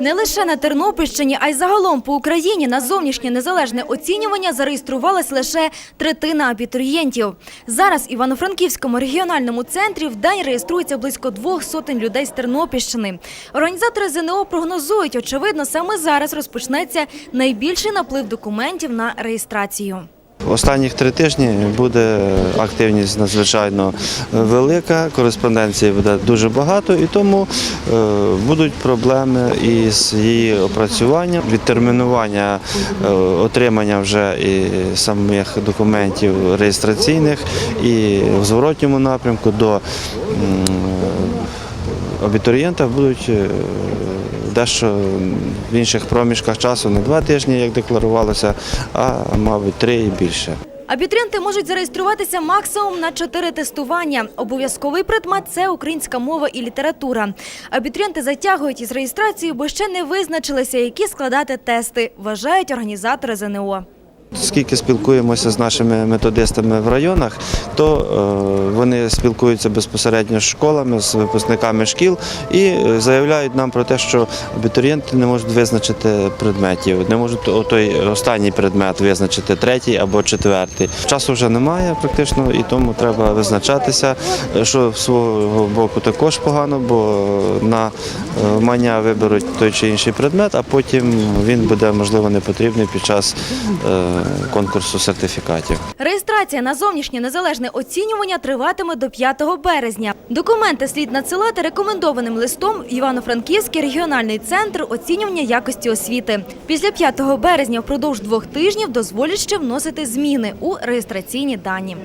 Не лише на Тернопільщині, а й загалом по Україні на зовнішнє незалежне оцінювання зареєструвалась лише третина абітурієнтів. Зараз в Івано-Франківському регіональному центрі в день реєструється близько двох сотень людей з Тернопільщини. Організатори ЗНО прогнозують, очевидно, саме зараз розпочнеться найбільший наплив документів на реєстрацію. Останніх три тижні буде активність надзвичайно велика, кореспонденції буде дуже багато, і тому е, будуть проблеми із її опрацюванням, відтермінування е, отримання вже і самих документів реєстраційних і в зворотньому напрямку до абітурієнта будуть е, дещо в інших проміжках часу, не два тижні, як декларувалося, а мабуть три і більше. Абітурієнти можуть зареєструватися максимум на чотири тестування. Обов'язковий предмет – це українська мова і література. Абітурієнти затягують із реєстрацією, бо ще не визначилися, які складати тести, вважають організатори ЗНО. Скільки спілкуємося з нашими методистами в районах, то е, вони спілкуються безпосередньо з школами, з випускниками шкіл і е, заявляють нам про те, що абітурієнти не можуть визначити предметів, не можуть той останній предмет визначити, третій або четвертий. Часу вже немає практично, і тому треба визначатися, е, що з свого боку також погано, бо на мання виберуть той чи інший предмет, а потім він буде можливо не потрібний під час конкурсу сертифікатів. Реєстрація на зовнішнє незалежне оцінювання триватиме до 5 березня. Документи слід надсилати рекомендованим листом Івано-Франківський регіональний центр оцінювання якості освіти. Після 5 березня впродовж двох тижнів дозволять ще вносити зміни у реєстраційні дані.